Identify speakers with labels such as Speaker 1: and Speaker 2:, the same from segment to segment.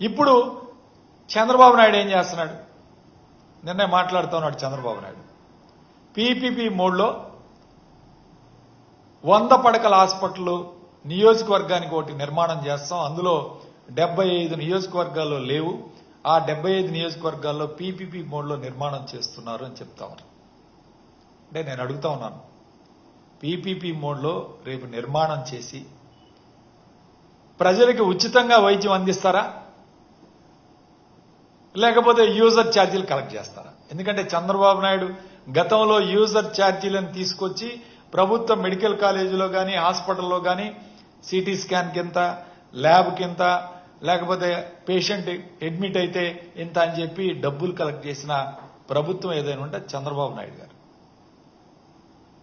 Speaker 1: ఇప్పుడు చంద్రబాబు నాయుడు ఏం చేస్తున్నాడు? నిన్నే మాట్లాడుతున్నాడు చంద్రబాబు నాయుడు. పీపీపీ మోడ్లో వంద పడకల హాస్పిటల్ నియోజకవర్గానికి ఒకటి నిర్మాణం చేస్తాం. అందులో డెబ్బై ఐదు నియోజకవర్గాల్లో లేవు. ఆ డెబ్బై ఐదు నియోజకవర్గాల్లో పీపీపీ మోడ్లో నిర్మాణం చేస్తున్నారు అని చెప్తా అంటే నేను అడుగుతా ఉన్నాను. పీపీపీ మోడ్లో రేపు నిర్మాణం చేసి ప్రజలకు ఉచితంగా వైద్యం అందిస్తారా? లేకపోతే యూజర్ ఛార్జీలు కలెక్ట్ చేస్తారా? ఎందుకంటే చంద్రబాబు నాయుడు గతంలో యూజర్ ఛార్జీలను తీసుకొచ్చి ప్రభుత్వ మెడికల్ కాలేజీలో కానీ హాస్పిటల్లో కానీ సిటీ స్కాన్ కింద ల్యాబ్ కింద లేకపోతే పేషెంట్ అడ్మిట్ అయితే ఇంత అని చెప్పి డబ్బులు కలెక్ట్ చేసిన ప్రభుత్వం ఏదైనా ఉంటే చంద్రబాబు నాయుడు గారు.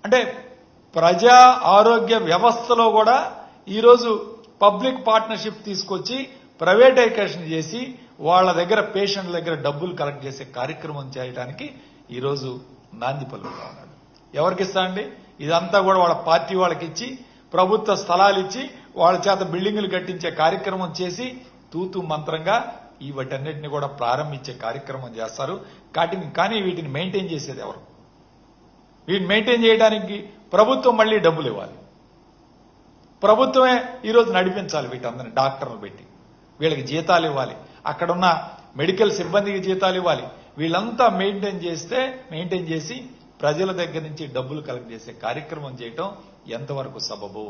Speaker 1: అంటే ప్రజా ఆరోగ్య వ్యవస్థలో కూడా ఈరోజు పబ్లిక్ పార్ట్నర్షిప్ తీసుకొచ్చి ప్రైవేటైజేషన్ చేసి వాళ్ళ దగ్గర పేషెంట్ల దగ్గర డబ్బులు కలెక్ట్ చేసే కార్యక్రమం చేయడానికి ఈరోజు నాంది పలుకుతా ఉన్నాడు. ఎవరికి ఇస్తా అండి? ఇదంతా కూడా వాళ్ళ పార్టీ వాళ్ళకి ఇచ్చి ప్రభుత్వ స్థలాలు ఇచ్చి వాళ్ళ చేత బిల్డింగులు కట్టించే కార్యక్రమం చేసి తూతు మంత్రంగా ఈ వాటన్నిటిని కూడా ప్రారంభించే కార్యక్రమం చేస్తారు. కాటిని కానీ వీటిని మెయింటైన్ చేసేది ఎవరు? వీటిని మెయింటైన్ చేయడానికి ప్రభుత్వం మళ్ళీ డబ్బులు ఇవ్వాలి. ప్రభుత్వమే ఈరోజు నడిపించాలి వీటందరిని డాక్టర్లు పెట్టి. వీళ్ళకి జీతాలు ఇవ్వాలి. అక్కడున్న మెడికల్ సిబ్బందికి జీతాలు ఇవ్వాలి. వీళ్ళంతా మెయింటైన్ చేస్తే మెయింటైన్ చేసి ప్రజల దగ్గర నుంచి డబ్బులు కలెక్ట్ చేసే కార్యక్రమం చేయటం ఎంతవరకు సబబు?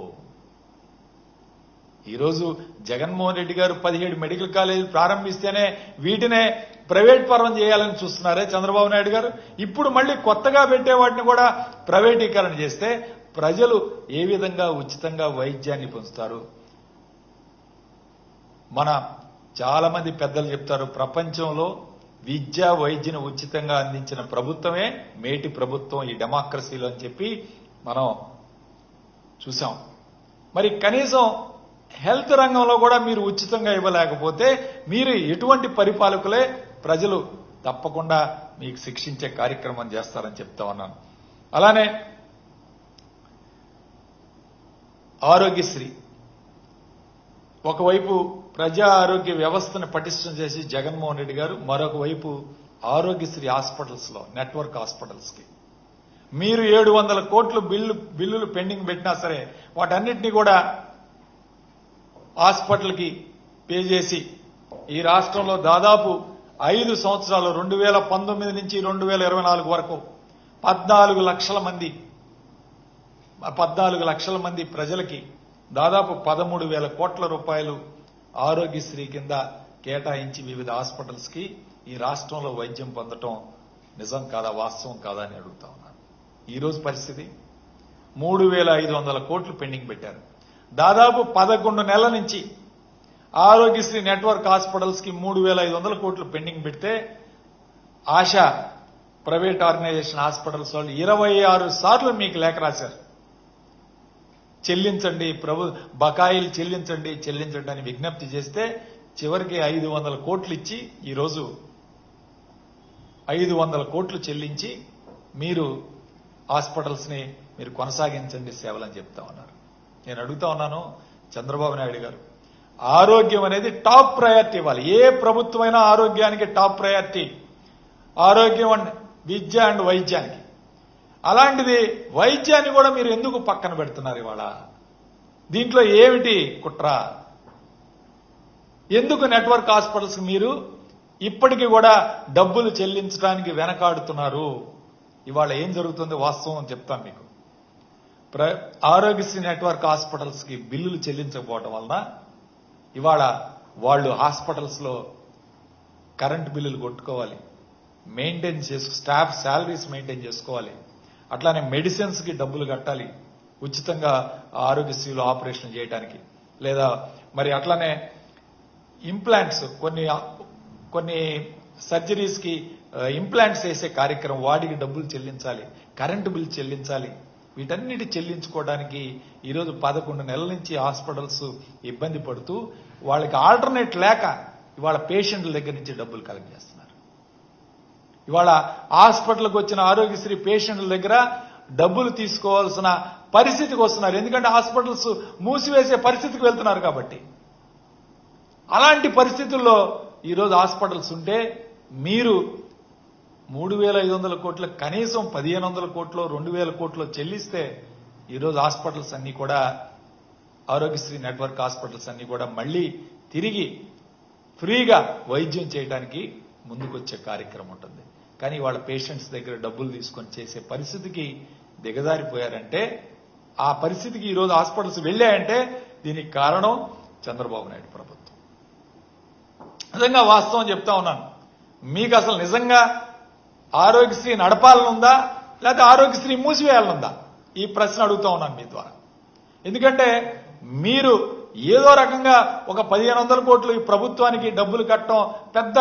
Speaker 1: ఈరోజు జగన్మోహన్ రెడ్డి గారు పదిహేడు మెడికల్ కాలేజీలు ప్రారంభిస్తేనే వీటినే ప్రైవేట్ పరం చేయాలని చూస్తున్నారే చంద్రబాబు నాయుడు గారు. ఇప్పుడు మళ్ళీ కొత్తగా పెట్టే వాటిని కూడా ప్రైవేటీకరణ చేస్తే ప్రజలు ఏ విధంగా ఉచితంగా వైద్యాన్ని పొందుతారు? మన చాలా మంది పెద్దలు చెప్తారు ప్రపంచంలో విద్య వైద్యను ఉచితంగా అందించిన ప్రభుత్వమే మేటి ప్రభుత్వం ఈ డెమోక్రసీలో అని చెప్పి మనం చూసాం. మరి కనీసం హెల్త్ రంగంలో కూడా మీరు ఉచితంగా ఇవ్వలేకపోతే మీరు ఎటువంటి పరిపాలకులే? ప్రజలు తప్పకుండా మీకు శిక్షించే కార్యక్రమం చేస్తారని చెప్తా ఉన్నాను. అలానే ఆరోగ్యశ్రీ. ఒకవైపు ప్రజా ఆరోగ్య వ్యవస్థను పటిష్టం చేసి జగన్మోహన్ రెడ్డి గారు మరొక వైపు ఆరోగ్యశ్రీ హాస్పిటల్స్లో నెట్వర్క్ హాస్పిటల్స్కి మీరు ఏడు వందల కోట్లు బిల్లు బిల్లులు పెండింగ్ పెట్టినా సరే వాటన్నిటినీ కూడా హాస్పిటల్కి పే చేసి ఈ రాష్ట్రంలో దాదాపు ఐదు సంవత్సరాలు రెండు వేల పంతొమ్మిది నుంచి రెండు వేల ఇరవై నాలుగు వరకు పద్నాలుగు లక్షల మంది పద్నాలుగు లక్షల మంది ప్రజలకి దాదాపు పదమూడు వేల కోట్ల రూపాయలు ఆరోగ్యశ్రీ కింద కేటాయించి వివిధ హాస్పిటల్స్కి ఈ రాష్ట్రంలో వైద్యం పొందటం నిజం కాదా వాస్తవం కాదా అని అడుగుతా ఉన్నాను. ఈరోజు పరిస్థితి? మూడు వేల ఐదు వందల కోట్లు పెండింగ్ పెట్టారు. దాదాపు పదకొండు నెలల నుంచి ఆరోగ్యశ్రీ నెట్వర్క్ హాస్పిటల్స్కి మూడు వేల ఐదు వందల కోట్లు పెండింగ్ పెడితే ఆశా ప్రైవేట్ ఆర్గనైజేషన్ హాస్పిటల్స్ వాళ్ళు ఇరవై ఆరు సార్లు మీకు లేఖ రాశారు. చెల్లించండి ప్రభు బకాయిలు చెల్లించండి చెల్లించండి అని విజ్ఞప్తి చేస్తే చివరికి ఐదు వందల కోట్లు ఇచ్చి ఈరోజు ఐదు వందల కోట్లు చెల్లించి మీరు హాస్పిటల్స్ని మీరు కొనసాగించండి సేవలని చెప్తా ఉన్నారు. నేను అడుగుతా ఉన్నాను చంద్రబాబు నాయుడు గారు ఆరోగ్యం అనేది టాప్ ప్రయారిటీ ఇవ్వాలి. ఏ ప్రభుత్వమైనా ఆరోగ్యానికి టాప్ ప్రయారిటీ. ఆరోగ్యం అండ్ విద్య అండ్ వైద్యానికి. అలాంటిది వైద్యాన్ని కూడా మీరు ఎందుకు పక్కన పెడుతున్నారు ఇవాళ? దీంట్లో ఏమిటి కుట్ర? ఎందుకు నెట్వర్క్ హాస్పిటల్స్ మీరు ఇప్పటికీ కూడా డబ్బులు చెల్లించడానికి వెనకాడుతున్నారు? ఇవాళ ఏం జరుగుతుంది? వాస్తవం చెప్తాను మీకు. ప్ర- ఆరోగ్యశ్రీ నెట్వర్క్ హాస్పిటల్స్కి బిల్లులు చెల్లించకపోవటం వలన ఇవాళ వాళ్ళు హాస్పిటల్స్లో కరెంట్ బిల్లులు కొట్టుకోవాలి. మెయింటైన్ చేసు స్టాఫ్ శాలరీస్ మెయింటైన్ చేసుకోవాలి. అట్లానే మెడిసిన్స్కి డబ్బులు కట్టాలి. ఉచితంగా ఆరోగ్యశ్రీలో ఆపరేషన్ చేయడానికి లేదా మరి అట్లానే ఇంప్లాంట్స్ కొన్ని కొన్ని సర్జరీస్కి ఇంప్లాంట్స్ వేసే కార్యక్రమం వాడికి డబ్బులు చెల్లించాలి. కరెంటు బిల్ చెల్లించాలి. వీటన్నిటి చెల్లించుకోవడానికి ఈరోజు పదకొండు నెలల నుంచి హాస్పిటల్స్ ఇబ్బంది పడుతూ వాళ్ళకి ఆల్టర్నేట్ లేక ఇవాళ పేషెంట్ల దగ్గర నుంచి డబ్బులు కలెక్ట్ చేస్తున్నారు. ఇవాళ హాస్పిటల్కి వచ్చిన ఆరోగ్యశ్రీ పేషెంట్ల దగ్గర డబ్బులు తీసుకోవాల్సిన పరిస్థితికి వస్తున్నారు. ఎందుకంటే హాస్పిటల్స్ మూసివేసే పరిస్థితికి వెళ్తున్నారు కాబట్టి. అలాంటి పరిస్థితుల్లో ఈరోజు హాస్పిటల్స్ ఉంటే మీరు మూడు వేల ఐదు వందల కోట్ల కనీసం పదిహేను వందల కోట్లు రెండు వేల కోట్లు చెల్లిస్తే ఈరోజు హాస్పిటల్స్ అన్ని కూడా ఆరోగ్యశ్రీ నెట్వర్క్ హాస్పిటల్స్ అన్ని కూడా మళ్ళీ తిరిగి ఫ్రీగా వైద్యం చేయడానికి ముందుకొచ్చే కార్యక్రమం ఉంటుంది. కానీ వాళ్ళ పేషెంట్స్ దగ్గర డబ్బులు తీసుకొని చేసే పరిస్థితికి దిగజారిపోయారంటే ఆ పరిస్థితికి ఈరోజు హాస్పిటల్స్ వెళ్ళాయంటే దీనికి కారణం చంద్రబాబు నాయుడు ప్రభుత్వం. నిజంగా వాస్తవం చెప్తా ఉన్నాను. మీకు అసలు నిజంగా ఆరోగ్యశ్రీ నడపాలనుందా లేకపోతే ఆరోగ్యశ్రీ మూసివేయాలనుందా? ఈ ప్రశ్న అడుగుతా ఉన్నాను మీ ద్వారా. ఎందుకంటే మీరు ఏదో రకంగా ఒక పదిహేను వందల కోట్లు ఈ ప్రభుత్వానికి డబ్బులు కట్టడం పెద్ద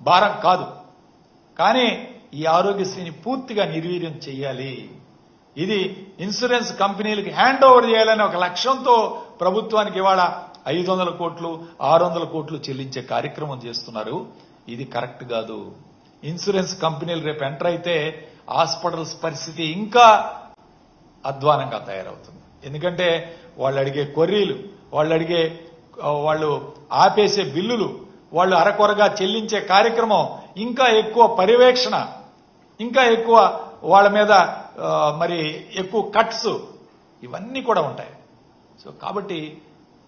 Speaker 1: భారం కాదు. కానీ ఈ ఆరోగ్యశ్రీని పూర్తిగా నిర్వీర్యం చేయాలి. ఇది ఇన్సూరెన్స్ కంపెనీలకి హ్యాండ్ ఓవర్ చేయాలనే ఒక లక్ష్యంతో ప్రభుత్వానికి ఇవాళ ఐదు వందల కోట్లు ఆరు వందల కోట్లు చెల్లించే కార్యక్రమం చేస్తున్నారు. ఇది కరెక్ట్ కాదు. ఇన్సూరెన్స్ కంపెనీలు రేపు ఎంటర్ అయితే హాస్పిటల్స్ పరిస్థితి ఇంకా అధ్వానంగా తయారవుతుంది. ఎందుకంటే వాళ్ళు అడిగే కొర్రీలు వాళ్ళు అడిగే వాళ్ళు ఆపేసే బిల్లులు వాళ్ళు అరకొరగా చెల్లించే కార్యక్రమం ఇంకా ఎక్కువ పర్యవేక్షణ ఇంకా ఎక్కువ వాళ్ళ మీద మరి ఎక్కువ కట్స్ ఇవన్నీ కూడా ఉంటాయి. సో కాబట్టి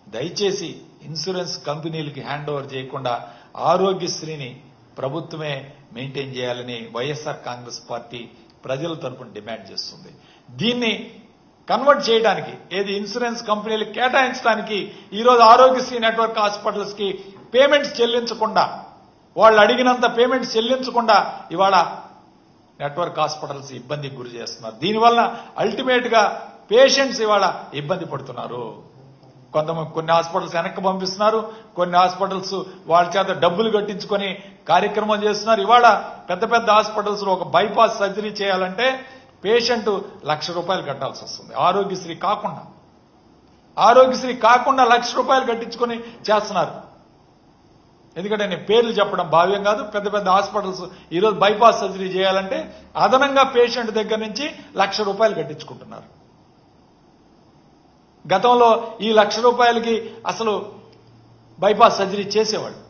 Speaker 1: దయచేసి ఇన్సూరెన్స్ కంపెనీలకి హ్యాండ్ ఓవర్ చేయకుండా ఆరోగ్యశ్రీని ప్రభుత్వమే మెయింటైన్ చేయాలని వైఎస్ఆర్ కాంగ్రెస్ పార్టీ ప్రజల తరపున డిమాండ్ చేస్తుంది. దీన్ని కన్వర్ట్ చేయడానికి ఏది ఇన్సూరెన్స్ కంపెనీలు కేటాయించడానికి ఈరోజు ఆరోగ్యశ్రీ నెట్వర్క్ హాస్పిటల్స్కి పేమెంట్స్ చెల్లించకుండా వాళ్ళు అడిగినంత పేమెంట్ చెల్లించకుండా ఇవాళ నెట్వర్క్ హాస్పిటల్స్ ఇబ్బందికి గురి చేస్తున్నారు. దీనివల్ల అల్టిమేట్గా పేషెంట్స్ ఇవాళ ఇబ్బంది పడుతున్నారు. కొంత కొన్ని హాస్పిటల్స్ వెనక్కి పంపిస్తున్నారు. కొన్ని హాస్పిటల్స్ వాళ్ళ చేత డబ్బులు కట్టించుకొని కార్యక్రమం చేస్తున్నారు. ఇవాళ పెద్ద పెద్ద హాస్పిటల్స్లో ఒక బైపాస్ సర్జరీ చేయాలంటే పేషెంట్ లక్ష రూపాయలు కట్టాల్సి వస్తుంది. ఆరోగ్యశ్రీ కాకుండా. ఆరోగ్యశ్రీ కాకుండా లక్ష రూపాయలు కట్టించుకొని చేస్తున్నారు. ఎందుకంటే నేను పేర్లు చెప్పడం భావ్యం కాదు. పెద్ద పెద్ద హాస్పిటల్స్ ఈరోజు బైపాస్ సర్జరీ చేయాలంటే అదనంగా పేషెంట్ దగ్గర నుంచి లక్ష రూపాయలు కట్టించుకుంటున్నారు. గతంలో ఈ లక్ష రూపాయలకి అసలు బైపాస్ సర్జరీ చేసేవాళ్ళు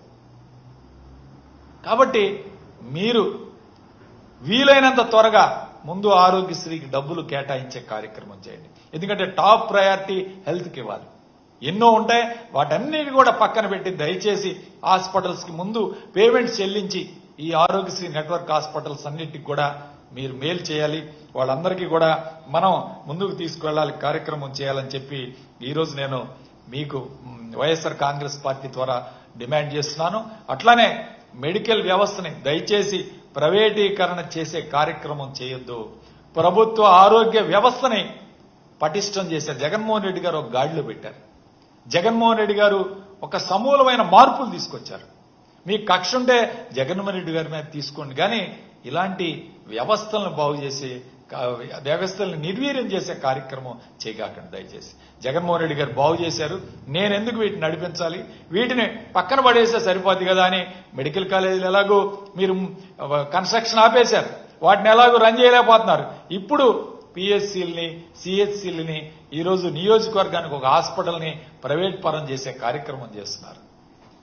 Speaker 1: కాబట్టి మీరు వీలైనంత త్వరగా ముందు ఆరోగ్యశ్రీకి డబ్బులు కేటాయించే కార్యక్రమం చేయండి. ఎందుకంటే టాప్ ప్రయారిటీ హెల్త్కి ఇవ్వాలి. ఎన్నో ఉంటాయి. వాటన్నిటి కూడా పక్కన పెట్టి దయచేసి హాస్పిటల్స్కి ముందు పేమెంట్స్ చెల్లించి ఈ ఆరోగ్యశ్రీ నెట్వర్క్ హాస్పిటల్స్ అన్నిటికి కూడా మీరు మేలు చేయాలి. వాళ్ళందరికీ కూడా మనం ముందుకు తీసుకువెళ్ళాలి కార్యక్రమం చేయాలని చెప్పి ఈరోజు నేను మీకు వైఎస్ఆర్ కాంగ్రెస్ పార్టీ ద్వారా డిమాండ్ చేస్తున్నాను. అట్లానే మెడికల్ వ్యవస్థని దయచేసి ప్రైవేటీకరణ చేసే కార్యక్రమం చేయొద్దు. ప్రభుత్వ ఆరోగ్య వ్యవస్థని పటిష్టం చేశారు జగన్మోహన్ రెడ్డి గారు ఒక గాడిలో పెట్టారు. జగన్మోహన్ రెడ్డి గారు ఒక సమూలమైన మార్పులు తీసుకొచ్చారు. మీ కక్ష ఉంటే జగన్మోహన్ రెడ్డి గారి మీద తీసుకోండి. కానీ ఇలాంటి వ్యవస్థలను బాగు చేసే వ్యవస్థలను నిర్వీర్యం చేసే కార్యక్రమం చేయగాకండి దయచేసి. జగన్మోహన్ రెడ్డి గారు బాగు చేశారు. నేను ఎందుకు వీటిని నడిపించాలి? వీటిని పక్కన పడేస్తే సరిపోద్ది కదా అని మెడికల్ కాలేజీలు ఎలాగో మీరు కన్స్ట్రక్షన్ ఆపేశారు. వాటిని ఎలాగో రన్ చేయలేకపోతున్నారు. ఇప్పుడు పిఎస్సీల్ని సిహెచ్సిల్ని ఈరోజు నియోజకవర్గానికి ఒక హాస్పిటల్ని ప్రైవేట్ పరం చేసే కార్యక్రమం చేస్తున్నారు.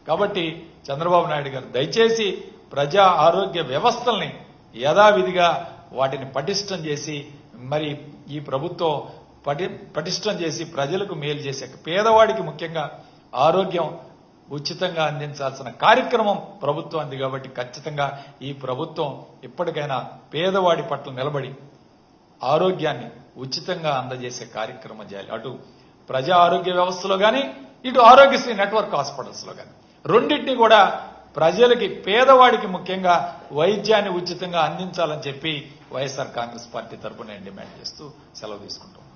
Speaker 1: కాబట్టి చంద్రబాబు నాయుడు గారు దయచేసి ప్రజా ఆరోగ్య వ్యవస్థల్ని యథావిధిగా వాటిని పటిష్టం చేసి మరి ఈ ప్రభుత్వం పటి పటిష్టం చేసి ప్రజలకు మేలు చేసే పేదవాడికి ముఖ్యంగా ఆరోగ్యం ఉచితంగా అందించాల్సిన కార్యక్రమం ప్రభుత్వం అంది కాబట్టి ఖచ్చితంగా ఈ ప్రభుత్వం ఇప్పటికైనా పేదవాడి పట్ల నిలబడి ఆరోగ్యాన్ని ఉచితంగా అందజేసే కార్యక్రమం చేయాలి. అటు ప్రజా ఆరోగ్య వ్యవస్థలో కానీ ఇటు ఆరోగ్యశ్రీ నెట్వర్క్ హాస్పిటల్స్లో రెండింటిని రెండింటినీ కూడా ప్రజలకి పేదవాడికి ముఖ్యంగా వైద్యాన్ని ఉచితంగా అందించాలని చెప్పి వైఎస్ఆర్ కాంగ్రెస్ పార్టీ తరపున నేను డిమాండ్ చేస్తూ సెలవు తీసుకుంటాం